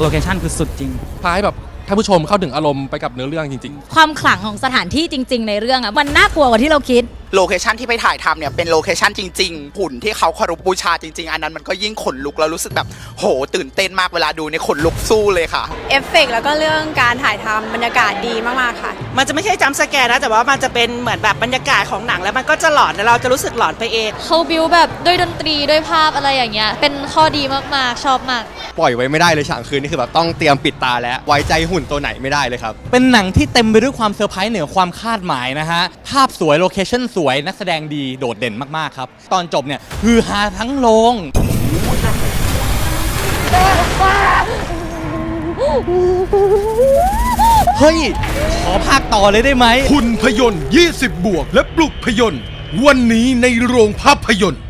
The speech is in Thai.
โลเคชั่นคือสุดจริง พาให้แบบท่านผู้ชมเข้าถึงอารมณ์ไปกับเนื้อเรื่องจริงความขลังของสถานที่จริง ๆ ในเรื่องอะมันน่ากลัวกว่าที่เราคิด โลเคชันที่ไปถ่ายทำเนี่ยเป็นโลเคชันจริงๆหุ่นที่เขาเคารพบูชาจริงๆ อันนั้นมันก็ยิ่งขนลุกแล้วรู้สึกแบบโหตื่นเต้นมากเวลาดูในยขนลุกสู้เลยค่ะ เอฟเฟกต์แล้วก็เรื่องการถ่ายทำบรรยากาศดีมาก ๆ ค่ะ มันจะไม่ใช่จัมป์สแกร์นะ แต่ว่ามันจะเป็นเหมือนแบบบรรยากาศของหนังแล้วมันก็จะหลอนแล้วเราจะรู้สึกหลอนไปเอง เขาบิวแบบด้วยดนตรีด้วยภาพอะไรอย่างเงี้ย เป็นข้อดีมาก ๆ ชอบมาก ปล่อยไว้ไม่ได้เลยฉากคืนนี่คือแบบต้องเตรียมปิดตาแล้ว ไว้ใจหุ่นตัวไหนไม่ได้เลยครับ เป็นหนังที่เต็มไปด้วยความเซอร์ไพรส์เหนือความคาดหมายนะฮะ ภาพสวย โลเคชั่นสวยนักแสดงดีโดดเด่นมากๆครับ ตอนจบเนี่ยฮือฮาทั้งโรงเฮ้ย ขอภาคต่อเลยได้ไหม คุณพยนต์ 20 บวก และปลุกพยนต์ วันนี้ในโรงภาพยนตร์